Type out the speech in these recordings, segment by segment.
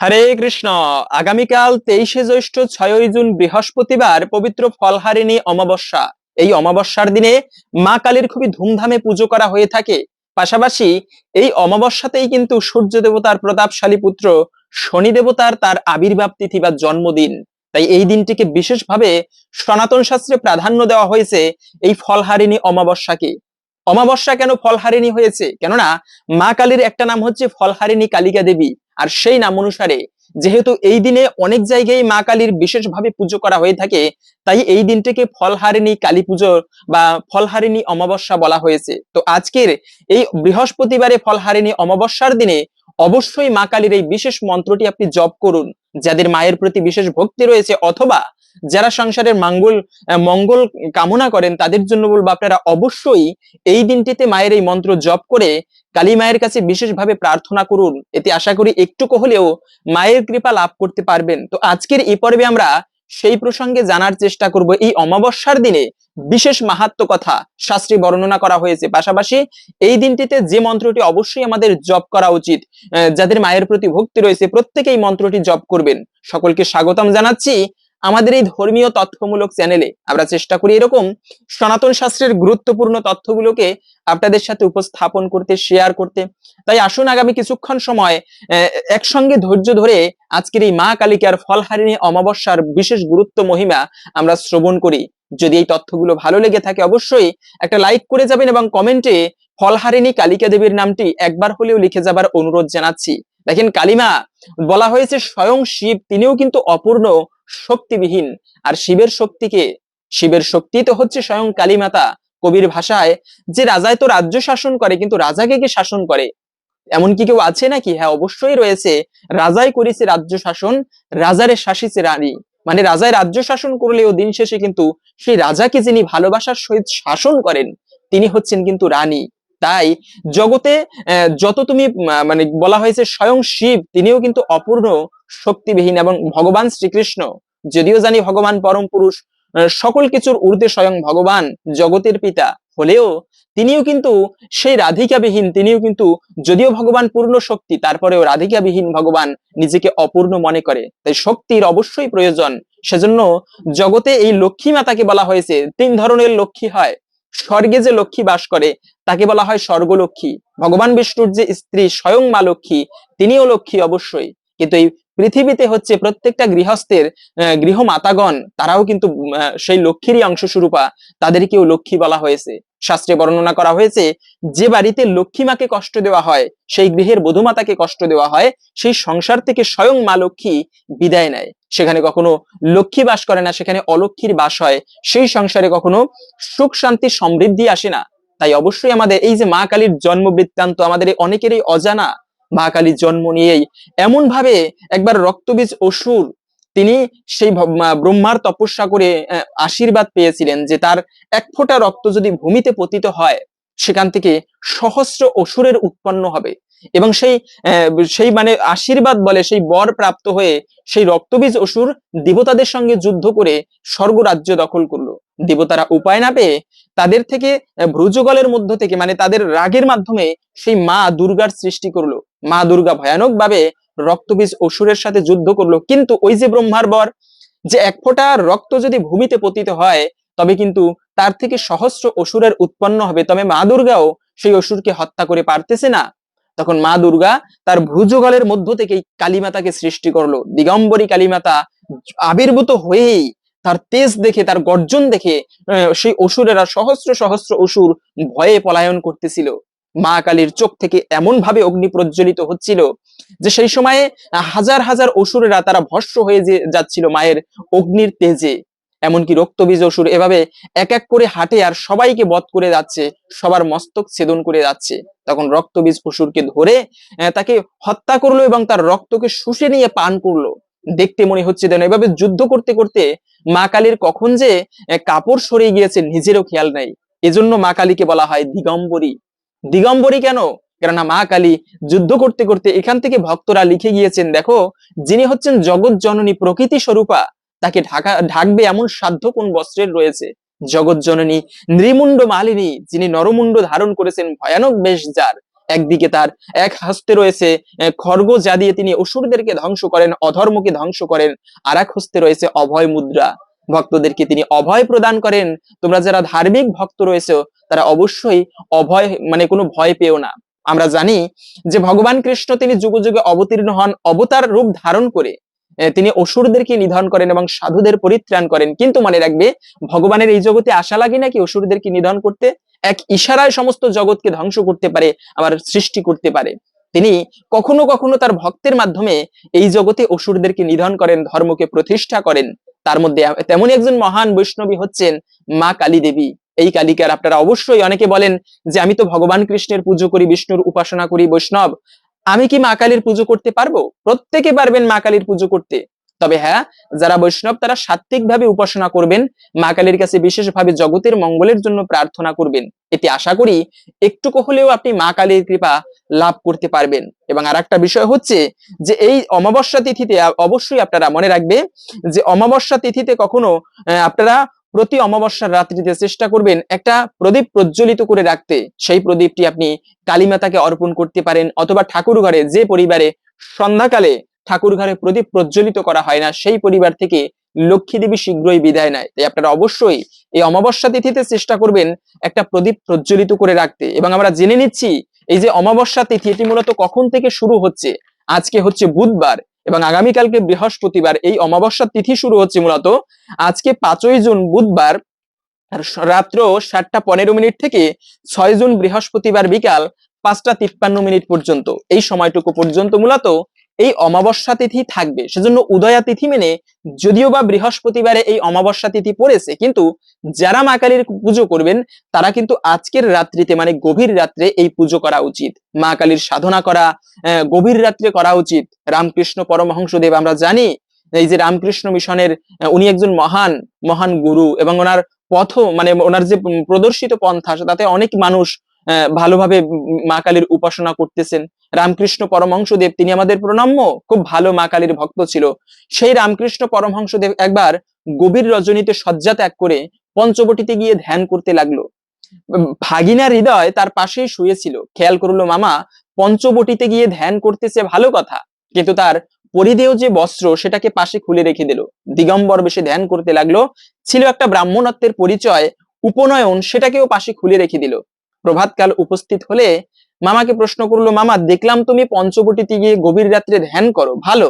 হরে কৃষ্ণ। আগামীকাল তেইশে জ্যৈষ্ঠ ছয়ই জুন বৃহস্পতিবার পবিত্র ফলহারিণী অমাবস্যা। এই অমাবস্যার দিনে মা কালীর খুবই ধুমধামে পুজো করা হয়ে থাকে। পাশাপাশি এই অমাবস্যাতেই কিন্তু সূর্য দেবতার প্রতাপশালী পুত্র শনি দেবতার তার আবির্ভাব তিথি বা জন্মদিন। তাই এই দিনটিকে বিশেষভাবে সনাতন শাস্ত্রে প্রাধান্য দেওয়া হয়েছে এই ফলহারিণী অমাবস্যাকে। অমাবস্যা কেন ফলহারিণী হয়েছে? কেননা মা কালীর একটা নাম হচ্ছে ফলহারিণী কালিকা দেবী। আর সেই নাম অনুসারে যেহেতু এই দিনে অনেক জায়গায় মা কালীর বিশেষভাবে পুজো করা হয়ে থাকে, তাই এই দিনটিকে ফলহারিণী কালী পুজো বা ফলহারিণী অমাবস্যা বলা হয়েছে। তো আজকের এই বৃহস্পতিবারে ফলহারিণী অমাবস্যার দিনে অবশ্যই মা কালীর এই বিশেষ মন্ত্রটি আপনি জপ করুন। যাদের মায়ের প্রতি বিশেষ ভক্তি রয়েছে অথবা যারা সংসারের মঙ্গল মঙ্গল কামনা করেন, তাদের জন্য বলব আপনারা অবশ্যই এই দিনটিতে মায়ের এই মন্ত্র জপ করে কালী মায়ের কাছে বিশেষভাবে প্রার্থনা করুন। এতে আশা করি একটুকু হলেও মায়ের কৃপা লাভ করতে পারবেন। তো আজকের এই পর্বে আমরা সেই প্রসঙ্গে জানার চেষ্টা করব, এই অমাবস্যার দিনে বিশেষ মাহাত্ম কথা, শাস্ত্রে বর্ণনা করা হয়েছে। পাশাপাশি এই দিনটিতে যে মন্ত্রটি অবশ্যই আমাদের জপ করা উচিত যাদের মায়ের প্রতি ভক্তি রয়েছে প্রত্যেকে এই মন্ত্রটি জপ করবেন। সকলকে স্বাগতম জানাচ্ছি। আমাদের এই ধর্মীয় তথ্যমূলক চ্যানেলে আমরা চেষ্টা করি এরকম সনাতন শাস্ত্রের গুরুত্বপূর্ণ তথ্যগুলোকে আপনাদের সাথে উপস্থাপন করতে শেয়ার করতে। তাই আসুন আগামী কিছুক্ষণ সময় একসঙ্গে ধৈর্য ধরে আজকের এই মা কালিকার ফলহারিণী অমাবস্যার বিশেষ গুরুত্ব মহিমা আমরা শ্রবণ করি। যদি এই তথ্যগুলো ভালো লেগে থাকে অবশ্যই একটা লাইক করে যাবেন এবং কমেন্টে ফলহারিণী কালিকা দেবীর নামটি একবার হলেও লিখে যাবার অনুরোধ জানাচ্ছি। দেখেন কালিমা, বলা হয়েছে স্বয়ং শিব, তিনিও কিন্তু অপূর্ণ শক্তিবিহীন। আর শিবের শক্তিকে, শিবের শক্তি তো হচ্ছে স্বয়ং কালীমাতা কবির ভাষায়, যে রাজায় তো রাজ্য শাসন করে, কিন্তু রাজাকে কে শাসন করে? এমন কি কেউ আছে নাকি? হ্যাঁ অবশ্যই রয়েছে। রাজাই করেছে রাজ্য শাসন, রাজারে শাসিছে রানী। মানে রাজায় রাজ্য শাসন করলেও দিন শেষে কিন্তু সেই রাজাকে যিনি ভালোবাসার সহিত শাসন করেন, তিনি হচ্ছেন কিন্তু রানী। তাই জগতে যত তুমি মানে বলা হয়েছে স্বয়ং শিব, তিনিও কিন্তু অপূর্ণ শক্তিবিহীন এবং ভগবান শ্রীকৃষ্ণ। যদিও জানি ভগবান পরম পুরুষ সকল কিছুর ঊর্ধ্বে স্বয়ং ভগবান, জগতের পিতা। হলেও তিনিও কিন্তু সেই রাধিকাবিহীন, তিনিও কিন্তু যদিও ভগবান পূর্ণ শক্তি, তারপরেও রাধিকাবিহীন ভগবান নিজেকে অপূর্ণ মনে করে। তাই শক্তির অবশ্যই প্রয়োজন। সেজন্য জগতে এই লক্ষ্মী মাতাকে বলা হয়েছে। তিন ধরনের লক্ষ্মী হয়। স্বর্গে যে লক্ষ্মী বাস করে, তাকে বলা হয় স্বর্গলক্ষ্মী। ভগবান বিষ্ণুর যে স্ত্রী স্বয়ং মা লক্ষ্মী, তিনিও লক্ষ্মী অবশ্যই। কিন্তু এই পৃথিবীতে হচ্ছে প্রত্যেকটা গৃহস্থের গৃহমাতাগণ, তারাও কিন্তু সেই লক্ষ্মীরই অংশ স্বরূপা তাদেরকেও লক্ষ্মী বলা হয়েছে। শাস্ত্রে বর্ণনা করা হয়েছে, যে বাড়িতে লক্ষ্মী মাকে কষ্ট দেওয়া হয়, সেই গৃহের বধুমাতাকে কষ্ট দেওয়া হয়, সেই সংসার থেকে স্বয়ং মা লক্ষ্মী বিদায় নেয়। সেখানে কখনো লক্ষ্মী বাস করে না, সেখানে অলক্ষীর বাস হয়, সেই সংসারে কখনো সুখ, শান্তি, সমৃদ্ধি আসে না। তাই অবশ্যই আমাদের এই যে মা কালীর জন্ম বৃত্তান্ত আমাদের অনেকেরই অজানা। মা কালীর জন্ম নিয়েই এমন ভাবে একবার রক্তবীজ অসুর তিনি সেই ব্রহ্মার তপস্যা করে আশীর্বাদ পেয়েছিলেন যে তার এক ফোঁটা রক্ত যদি ভূমিতে পতিত হয় সেখান থেকে সহস্র অসুরের উৎপন্ন হবে। এবং সেই সেই মানে আশীর্বাদ বলে সেই বর প্রাপ্ত হয়ে সেই রক্তবীজ অসুর দেবতাদের সঙ্গে যুদ্ধ করে স্বর্গরাজ্য দখল করল। দেবতারা উপায় না পেয়ে তাদের থেকে ভ্রুজগলের মধ্য থেকে মানে তাদের রাগের মাধ্যমে সেই মা দুর্গার সৃষ্টি করল। মা দুর্গা ভয়ানক ভাবে রক্তবীজ অসুরের সাথে যুদ্ধ করল। কিন্তু ওই যে ব্রহ্মার বর, যে এক ফোঁটা রক্ত যদি ভূমিতে পতিত হয় তবে কিন্তু তার থেকে সহস্র অসুরের উৎপন্ন হবে। তবে মা দুর্গাও সেই অসুরকে হত্যা করে পারতেছে না। তখন মা দুর্গা তার ভ্রুযুগলের মধ্য থেকেই কালীমাতাকে সৃষ্টি করল। দিগম্বরী কালীমাতা আবির্ভূত হয়েই তার তেজ দেখে, তার গর্জন দেখে সেই অসুরেরা সহস্র সহস্র অসুর ভয়ে পলায়ন করতেছিল। মা কালীর চোখ থেকে এমন ভাবে অগ্নি প্রজ্বলিত হচ্ছিল যে সেই সময়ে হাজার হাজার অসুরেরা তারা ভস্ম হয়ে যাচ্ছিল মায়ের অগ্নির তেজে। এমনকি রক্তবীজ অসুর এভাবে এক এক করে হাঁটে আর সবাইকে বধ করে যাচ্ছে, সবার মস্তক ছেদন করে যাচ্ছে। তখন রক্তবীজ অসুরকে ধরে তাকে হত্যা করল এবং তার রক্তকে শুষে নিয়ে পান করল। দেখতে মনে হচ্ছে যেন এভাবে যুদ্ধ করতে করতে মা কালীর কখন যে কাপড় সরে গিয়েছে নিজেরও খেয়াল নাই। এজন্য মা কালীকে বলা হয় দিগম্বরী। দিগম্বরী কেন? কেননা মা কালী যুদ্ধ করতে করতে এখান থেকে ভক্তরা লিখে গিয়েছেন, দেখো, যিনি হচ্ছেন জগৎ জননী প্রকৃতি স্বরূপা তাকে ঢাকা, ঢাকবে এমন সাধ্য কোন বস্ত্রের রয়েছে জগৎ জননী নৃমুণ্ড মালিনী যিনি নরমুণ্ড ধারণ করেছেন ভয়ানক বেশ যার। একদিকে তার এক হস্তে রয়েছে খড়গ যা দিয়ে তিনি অসুরদেরকে ধ্বংস করেন, অধর্মকে ধ্বংস করেন আর এক হস্তে রয়েছে অভয় মুদ্রা। ভক্তদেরকে তিনি অভয় প্রদান করেন। তোমরা যারা ধার্মিক ভক্ত রয়েছে, তারা অবশ্যই অভয় মানে কোনো ভয় পেও না। আমরা জানি যে ভগবান কৃষ্ণ তিনি যুগ যুগে অবতীর্ণ হন, অবতার রূপ ধারণ করে। তিনি অসুরদেরকে নিধন করেন এবং সাধুদের পরিত্রাণ করেন। কিন্তু মনে রাখবে, ভগবানের এই জগতে আশা লাগে নাকি অসুরদেরকে নিধন করতে? এক ইশারায় সমস্ত জগৎকে ধ্বংস করতে পারে, আবার সৃষ্টি করতে পারে। তিনি কখনো কখনো তার ভক্তের মাধ্যমে এই জগতে অসুরদেরকে নিধন করেন, ধর্মকে প্রতিষ্ঠা করেন। তার মধ্যে তেমনই একজন মহান বৈষ্ণবী হচ্ছেন মা কালী দেবী এই কালিকার আপনারা অবশ্যই অনেকে বলেন যে, আমি তো ভগবান কৃষ্ণের পুজো করি, বিষ্ণুর উপাসনা করি, বৈষ্ণব। আমি কি মা কালীর পুজো করতে পারব? প্রত্যেকে পারবেন মা কালীর পুজো করতে। তবে হ্যাঁ যারা বৈষ্ণব, তারা সাত্বিক ভাবে উপাসনা করবেন, মা কালীর কাছে বিশেষভাবে জগতের মঙ্গলের জন্য প্রার্থনা করবেন। এতে আশা করি একটুকু হলেও আপনি মা কালীর কৃপা লাভ করতে পারবেন। এবং আর একটা বিষয় হচ্ছে যে এই অমাবস্যা তিথিতে অবশ্যই আপনারা মনে রাখবে যে অমাবস্যা তিথিতে কখনো আপনারা প্রতি অমাবস্যার রাত্রিতে চেষ্টা করবেন একটা প্রদীপ প্রজ্বলিত করে রাখতে, সেই প্রদীপটি আপনি কালীমাতাকে অর্পণ করতে পারেন অথবা ঠাকুর ঘরে যে পরিবারে সন্ধ্যাকালে ঠাকুর ঘরে প্রদীপ প্রজ্বলিত করা হয় না, সেই পরিবার থেকে লক্ষ্মী দেবী শীঘ্রই বিদায় নেয়। তাই আপনারা অবশ্যই এই অমাবস্যা তিথিতে চেষ্টা করবেন একটা প্রদীপ প্রজ্বলিত করে রাখতে। এবং আমরা জেনে নিচ্ছি, এই যে অমাবস্যা তিথি, এটি মূলত কখন থেকে শুরু হচ্ছে? আজকে হচ্ছে বুধবার। এবং আগামীকালকে বৃহস্পতিবার এই অমাবস্যার তিথি শুরু হচ্ছে মূলত। আজকে পাঁচই জুন বুধবার রাত্র সাতটা পনেরো মিনিট থেকে ছয় জুন বৃহস্পতিবার বিকাল পাঁচটা তিপ্পান্ন মিনিট পর্যন্ত। এই সময়টুকু পর্যন্ত মূলত এই অমাবস্যা তিথি থাকবে। সেজন্য উদয়া তিথি মেনে যদিও বা বৃহস্পতিবারে এই অমাবস্যা তিথি পড়েছে, কিন্তু যারা মা কালীর পুজো করবেন, তারা কিন্তু আজকের রাত্রিতে মানে গভীর রাত্রে এই পুজো করা উচিত। মা কালীর সাধনা করা গভীর রাত্রে করা উচিত। রামকৃষ্ণ পরমহংসদেব, আমরা জানি, এই যে রামকৃষ্ণ মিশনের উনি একজন মহান মহান গুরু এবং ওনার পথ মানে ওনার যে প্রদর্শিত পন্থা, তাতে অনেক মানুষ ভালোভাবে মা কালীর উপাসনা করতেছেন। রামকৃষ্ণ পরমহংসদেব, তিনি আমাদের প্রণম্য। খুব ভালো মা কালীর ভক্ত ছিল। সেই রামকৃষ্ণ পরমহংসদেব একবার গভীর রজনীতে শয্যা ত্যাগ করে পঞ্চবটিতে গিয়ে ধ্যান করতে লাগল। ভাগিনা হৃদয় তার পাশেই শুয়েছিল। খেয়াল করল, মামা, পঞ্চবটিতে গিয়ে ধ্যান করতেছে ভালো কথা। কিন্তু তার পরিধেয় যে বস্ত্র, সেটাকে পাশে খুলে রেখে দিল। দিগম্বর বেশে ধ্যান করতে লাগল। ছিল একটা ব্রাহ্মণত্বের পরিচয়, উপনয়ন, সেটাকেও পাশে খুলে রেখে দিল। প্রভাতকাল উপস্থিত হলে মামাকে প্রশ্ন করল, মামা, দেখলাম তুমি পঞ্চবটিতে গিয়ে গভীর রাত্রে ধ্যান করো, ভালো।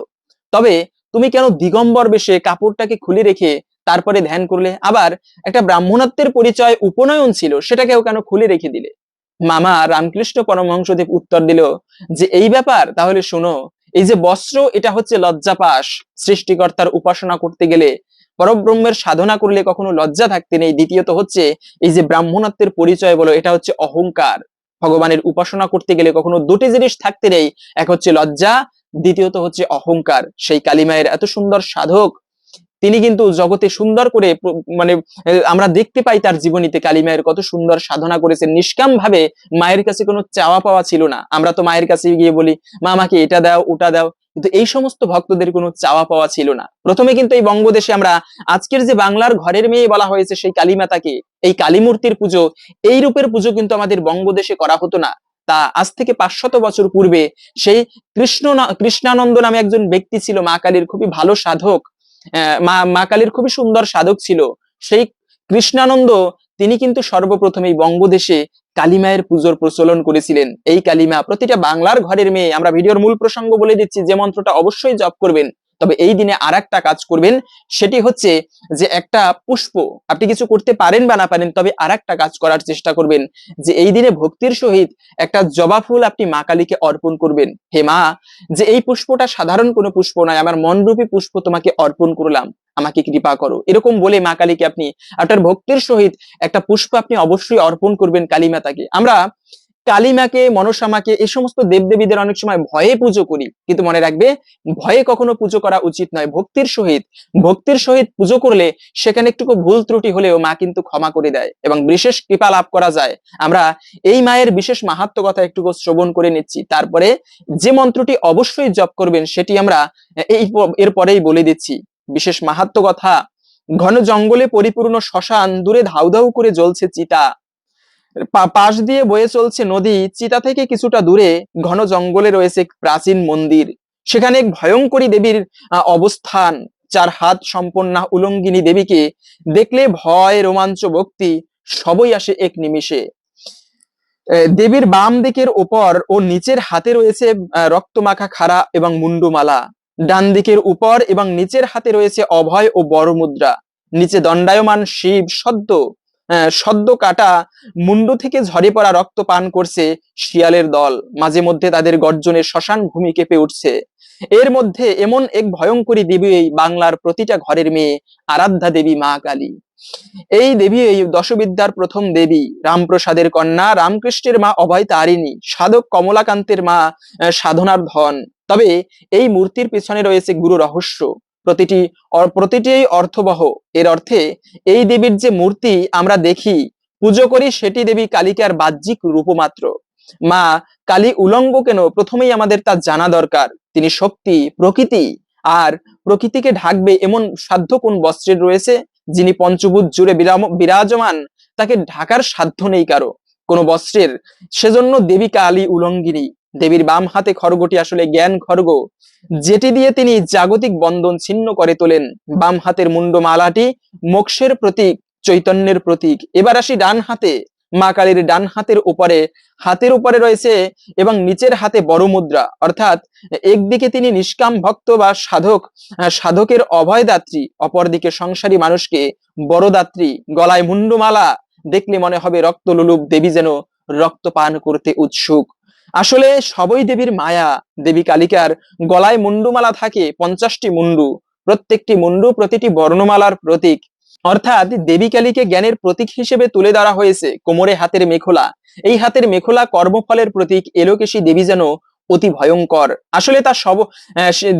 তবে তুমি কেন দিগম্বর বেশে কাপড়টাকে খুলে রেখে তারপরে ধ্যান করলে? আবার একটা ব্রাহ্মণত্বের পরিচয় উপনয়ন ছিল, সেটাকেও কেন খুলে রেখে দিলে? মামা রামকৃষ্ণ পরমহংসদেব উত্তর দিল, যে এই ব্যাপার, তাহলে শোনো, এই যে বস্ত্র, এটা হচ্ছে লজ্জাপাস সৃষ্টিকর্তার উপাসনা করতে গেলে পরব্রহ্মের সাধনা করলে কখনো লজ্জা থাকতে নেই। দ্বিতীয়ত হচ্ছে, এই যে ব্রাহ্মণত্বের পরিচয় বলো, এটা হচ্ছে অহংকার। ভগবানের উপাসনা করতে গেলে কখনো দুটি জিনিস থাকতে নেই, এক হচ্ছে লজ্জা, দ্বিতীয়ত হচ্ছে অহংকার। সেই কালিমায়ের এত সুন্দর সাধক, তিনি কিন্তু জগতে সুন্দর করে মানে আমরা দেখতে পাই তার জীবনীতে কালিমায়ের কত সুন্দর সাধনা করেছেন। নিষ্কাম ভাবে মায়ের কাছে কোনো চাওয়া পাওয়া ছিল না। আমরা তো মায়ের কাছে গিয়ে বলি, মা, আমাকে এটা দাও, ওটা দাও। কিন্তু এই সমস্ত ভক্তদের কোনো চাওয়া পাওয়া ছিল না। প্রথমে কিন্তু এই বঙ্গদেশে আমরা আজকের যে বাংলার ঘরের মেয়ে বলা হয়েছে সেই কালীমাতাকে, এই কালী মূর্তির পুজো, এই রূপের পুজো কিন্তু আমাদের বঙ্গদেশে করা হতো না। তা আজ থেকে পাঁচশত বছর পূর্বে সেই কৃষ্ণ কৃষ্ণানন্দ নামে একজন ব্যক্তি ছিল, মা কালীর খুবই ভালো সাধক। মা মা কালীর খুবই সুন্দর সাধক ছিল। সেই কৃষ্ণানন্দ তিনি কিন্তু সর্বপ্রথম এই বঙ্গদেশে কালিমায়ের পুজোর প্রচলন করেছিলেন। এই কালিমা প্রতিটা বাংলার ঘরের মেয়ে। আমরা ভিডিওর মূল প্রসঙ্গ বলে দিচ্ছি, যে মন্ত্রটা অবশ্যই জপ করবেন। তবে এই দিনে আর একটা কাজ করবেন, সেটি হচ্ছে যে একটা পুষ্প আপনি কিছু করতে পারেন বা না পারেন, তবে আর একটা কাজ করার চেষ্টা করবেন, যে এই দিনে ভক্তির সহিত একটা জবা ফুল আপনি মা কালীকে অর্পণ করবেন। হে মা, যে এই পুষ্পটা সাধারণ কোনো পুষ্প নয়, আমার মনরূপী পুষ্প তোমাকে অর্পণ করলাম, আমাকে কৃপা করো। এরকম বলে মা কালীকে আপনি, আপনার ভক্তির সহিত একটা পুষ্প আপনি অবশ্যই অর্পণ করবেন কালী মাতাকে। আমরা কালীমাকে, মনসামাকে এই সমস্ত দেবদেবীদের অনেক সময় ভয়ে পুজো করি। কিন্তু মনে রাখবে, ভয়ে কখনো পুজো করা উচিত নয়, ভক্তির সহিত। ভক্তির সহিত পুজো করলে সেখানে একটুকু ভুল ত্রুটি হলেও মা কিন্তু ক্ষমা করে দেয় এবং বিশেষ কৃপা লাভ করা যায়। আমরা এই মায়ের বিশেষ মাহাত্ম কথা একটু শ্রবণ করে নিচ্ছি। তারপরে যে মন্ত্রটি অবশ্যই জপ করবেন, সেটি আমরা এই প- এর পরেই বলে দিচ্ছি। বিশেষ মাহাত্ম কথা ঘন জঙ্গলে পরিপূর্ণ শ্মশান, দূরে ধাউ ধাউ করে জ্বলছে চিতা। পাশ দিয়ে বয়ে চলছে নদী। চিতা থেকে কিছুটা দূরে ঘন জঙ্গলে রয়েছে এক প্রাচীন মন্দির। সেখানে এক ভয়ঙ্করী দেবীর অবস্থান। চার হাত সম্পন্না উলঙ্গিনী দেবীকে দেখলে ভয়, রোমাঞ্চ, ভক্তি সবই আসে এক নিমিষে। দেবীর বাম দিকের উপর ও নিচের হাতে রয়েছে রক্তমাখা খাড়া এবং মুন্ডুমালা। ডান দিকের উপর এবং নিচের হাতে রয়েছে অভয় ও বড় মুদ্রা নিচে দণ্ডায়মান শিব সদ্য সদ্য কাটা মুন্ডু থেকে ঝরে পড়া রক্ত পান করছে শিয়ালের দল। মাঝে মধ্যে তাদের গর্জনের শ্মশান ভূমি কেঁপে উঠছে। এর মধ্যে এমন এক ভয়ঙ্করী দেবী এই বাংলার প্রতিটা ঘরের মেয়ে, আরাধ্যা দেবী মা কালী। এই দেবী এই দশবিদ্যার প্রথম দেবী। রামপ্রসাদের কন্যা রামকৃষ্ণের মা অভয় তারিণী। সাধক কমলাকান্তের মা সাধনার ধন। তবে এই মূর্তির পিছনে রয়েছে গুরু রহস্য। প্রতিটি প্রতিটি অর্থবহ। এর অর্থে, এই দেবীর যে মূর্তি আমরা দেখি, পুজো করি সেটি দেবী কালিকার বাহ্যিক রূপমাত্র। মা কালী উলঙ্গ কেন? প্রথমেই আমাদের তা জানা দরকার। তিনি শক্তি, প্রকৃতি, আর প্রকৃতিকে ঢাকবে এমন সাধ্য কোন বস্ত্রের রয়েছে, যিনি পঞ্চভূত জুড়ে বিরাজমান? তাকে ঢাকার সাধ্য নেই কারও। কোনো বস্ত্রের, সেজন্য দেবী কালী উলঙ্গিনী। দেবীর বাম হাতে খড়গটি আসলে জ্ঞান খড়গ। যেটি দিয়ে তিনি জাগতিক বন্ধন ছিন্ন করে তোলেন। বাম হাতের মুন্ডমালাটি মোক্ষের প্রতীক, চৈতন্যের প্রতীক। এবার আসি ডান হাতে। মা কালীর ডান হাতের উপরে হাতের উপরে রয়েছে এবং নিচের হাতে বড় মুদ্রা। অর্থাৎ একদিকে তিনি নিষ্কাম ভক্ত বা সাধক সাধকের অভয়দাত্রী, অপরদিকে সংসারী মানুষকে বড় দাত্রী গলায় মুন্ডমালা, দেখলে মনে হবে রক্তলোলুপ দেবী যেন রক্ত পান করতে উৎসুক। আসলে সবই দেবীর মায়া। দেবী কালিকার গলায় মুন্ডুমালা থাকে, পঞ্চাশটি মুন্ডু। প্রত্যেকটি মুন্ডু প্রতিটি বর্ণমালার প্রতীক। অর্থাৎ দেবী কালীকে জ্ঞানের প্রতীক হিসেবে তুলে ধরা হয়েছে কোমরে হাতের মেখলা। এই হাতের মেখলা কর্মফলের প্রতীক, এলোকেশী দেবী যেন অতি ভয়ঙ্কর। আসলে তার সব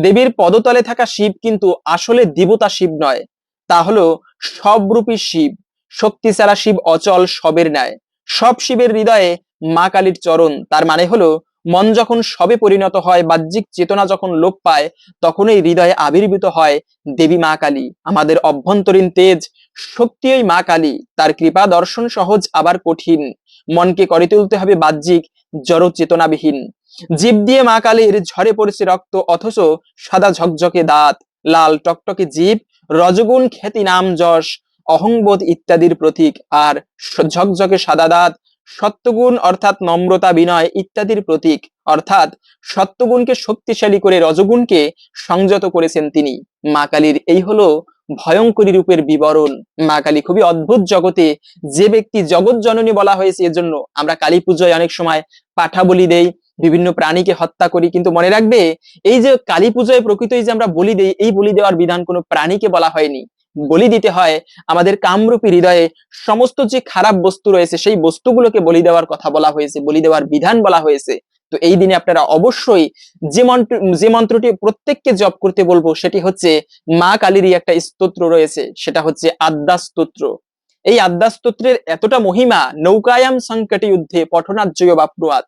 দেবীর পদতলে থাকা শিব কিন্তু আসলে দেবতা শিব নয়। তা হলো সবরূপী শিব। শক্তি ছাড়া শিব অচল সবের ন্যায়। সব শিবের হৃদয়ে মা কালীর চরণ, তার মানে হলো, মন যখন সবে পরিণত হয়, বাহ্যিক চেতনা যখন লোপ পায়, তখনই হৃদয়ে আবির্ভূত হয় দেবী মা কালী। আমাদের অভ্যন্তরীণ তেজ শক্তি ওই মা কালী। তার কৃপা দর্শন সহজ আবার কঠিন। মনকে করে তুলতে হবে বাহ্যিক জড় চেতনাবিহীন জীব দিয়ে মা কালীর ঝরে পড়েছে রক্ত, অথচ সাদা ঝকঝকে দাঁত, লাল টকটকে জীব, রজগুণ খ্যাতি নাম যশ, অহংবোধ ইত্যাদির প্রতীক, আর ঝকঝকে সাদা দাঁত সত্যগুণ অর্থাৎ নম্রতা, বিনয় ইত্যাদির প্রতীক। অর্থাৎ সত্যগুণকে শক্তিশালী করে রজগুণকে সংযত করেছেন তিনি। মা কালীর এই হলো ভয়ঙ্করী রূপের বিবরণ। মা কালী খুবই অদ্ভুত জগতে যে ব্যক্তি জগৎ জননী বলা হয়েছে, এজন্য আমরা কালী পুজোয় অনেক সময় পাঠা বলি দেই, বিভিন্ন প্রাণীকে হত্যা করি, কিন্তু মনে রাখবে, এই যে কালী পুজোয় প্রকৃতই যে আমরা বলি দেই, এই বলি দেওয়ার বিধান কোনো প্রাণীকে বলা হয়নি। বলি দিতে হয়, আমাদের কামরূপী হৃদয়ে সমস্ত যে খারাপ বস্তু রয়েছে, সেই বস্তুগুলোকে বলি দেওয়ার কথা বলা হয়েছে, বলি দেওয়ার বিধান বলা হয়েছে। তো এই দিনে আপনারা অবশ্যই যে মন্ত্র, যে মন্ত্রটি প্রত্যেককে জপ করতে বলব, সেটি হচ্ছে মা কালীরই একটা স্তোত্র রয়েছে, সেটা হচ্ছে আদ্যা স্তোত্র। এই আদ্যা স্তোত্রের এতটা মহিমা, নৌকায়াম সংকটে যুদ্ধে পঠনাজ্জয় বাপ্রুয়াত।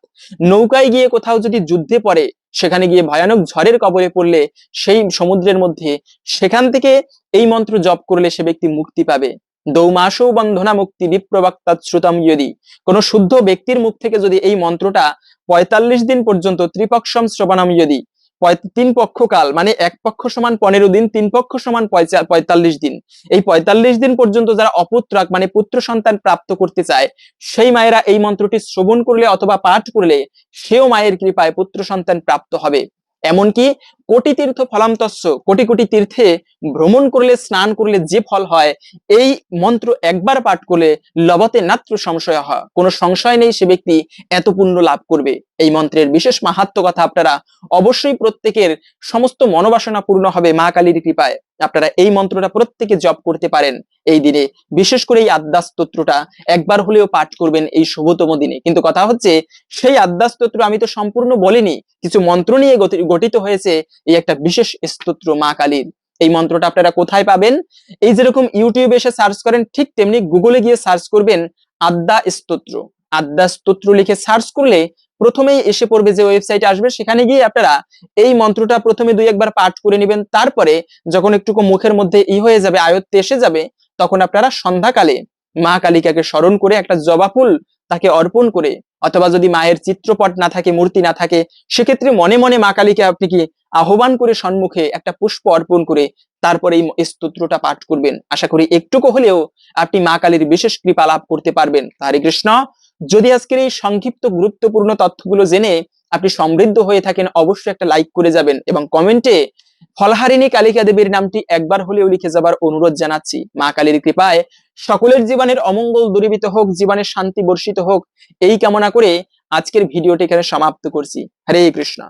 নৌকায় গিয়ে কোথাও যদি যুদ্ধে পড়ে সেখানে গিয়ে ভয়ানক ঝড়ের কবলে পড়লে সেই সমুদ্রের মধ্যে সেখান থেকে এই মন্ত্র জপ করলে সে ব্যক্তি মুক্তি পাবে। দৌমাসৌ বন্ধনা মুক্তি বিপ্রবক্তা শ্রুতম যদি কোনো শুদ্ধ ব্যক্তির মুখ থেকে যদি এই মন্ত্রটা পঁয়তাল্লিশ দিন পর্যন্ত ত্রিপক্ষম শ্রবণম যদি পঁয়- পক্ষ কাল মানে এক পক্ষ সমান পনেরো দিন, তিন পক্ষ সমান পঁয়তাল্লিশ দিন। এই পঁয়তাল্লিশ দিন পর্যন্ত যারা অপুত্রক মানে পুত্র সন্তান প্রাপ্ত করতে চায়, সেই মায়েরা এই মন্ত্রটি শ্রবণ করলে অথবা পাঠ করলে, সেও মায়ের কৃপায় পুত্র সন্তান প্রাপ্ত হবে। এমনকি কোটি তীর্থ ফলামতস্য কোটি কোটি তীর্থে ভ্রমণ করলে, স্নান করলে যে ফল হয়, এই মন্ত্র একবার পাঠ করলে লবতে নাত্র সংশয় হয়। কোনো সংশয় নেই সে ব্যক্তি এত পুণ্য লাভ করবে। এই মন্ত্রের বিশেষ মাহাত্ম কথা আপনারা অবশ্যই প্রত্যেকের সমস্ত মনোবাসনা পূর্ণ হবে মা কালীর কৃপায়। আপনারা এই মন্ত্রটা প্রত্যেকে জপ করতে পারেন এই দিনে। বিশেষ করে এই আদ্যা স্তোত্রটা একবার হলেও পাঠ করবেন এই শুভতম দিনে। কিন্তু কথা হচ্ছে, সেই আদ্যা স্তোত্র আমি তো সম্পূর্ণ বলিনি, কিছু মন্ত্র নিয়ে গঠিত হয়েছে এই একটা বিশেষ স্তোত্র মা কালীর। এই মন্ত্রটা আপনারা কোথায় পাবেন? এই যেরকম ইউটিউবে এসে সার্চ করেন, ঠিক তেমনি গুগলে গিয়ে সার্চ করবেন আদ্যা স্তোত্র। আদ্যা স্তোত্র লিখে সার্চ করলে প্রথমেই এসে পড়বে যে ওয়েবসাইটে আসবে, সেখানে গিয়ে আপনারা এই মন্ত্রটা প্রথমে দুই একবার পাঠ করে নেবেন। তারপরে যখন একটুকু মুখের মধ্যে ই হয়ে যাবে, আয়ত্তে এসে যাবে, তখন আপনারা সন্ধ্যাকালে মা কালিকাকে স্মরণ করে একটা জবা ফুল তাকে অর্পণ করে, অথবা যদি মায়ের চিত্রপট না থাকে, মূর্তি না থাকে, সেক্ষেত্রে মনে মনে মা কালীকে আপনি কি আহ্বান করে সম্মুখে একটা পুষ্প অর্পণ করে তারপরে এই স্তোত্রটা পাঠ করবেন। আশা করি একটুকু হলেও আপনি মা কালীর বিশেষ কৃপা লাভ করতে পারবেন। হরে কৃষ্ণ। যদি আজকের এই সংক্ষিপ্ত গুরুত্বপূর্ণ তথ্যগুলো জেনে আপনি সমৃদ্ধ হয়ে থাকেন, অবশ্যই একটা লাইক করে যাবেন এবং কমেন্টে ফলহারিণী কালিকা দেবীর নামটি একবার হলেও লিখে যাবার অনুরোধ জানাচ্ছি। মা কালীর কৃপায় সকলের জীবনের অমঙ্গল দূরীভূত হোক, জীবনের শান্তি বর্ষিত হোক, এই কামনা করে আজকের ভিডিওটি এখানে সমাপ্ত করছি। হরে কৃষ্ণ।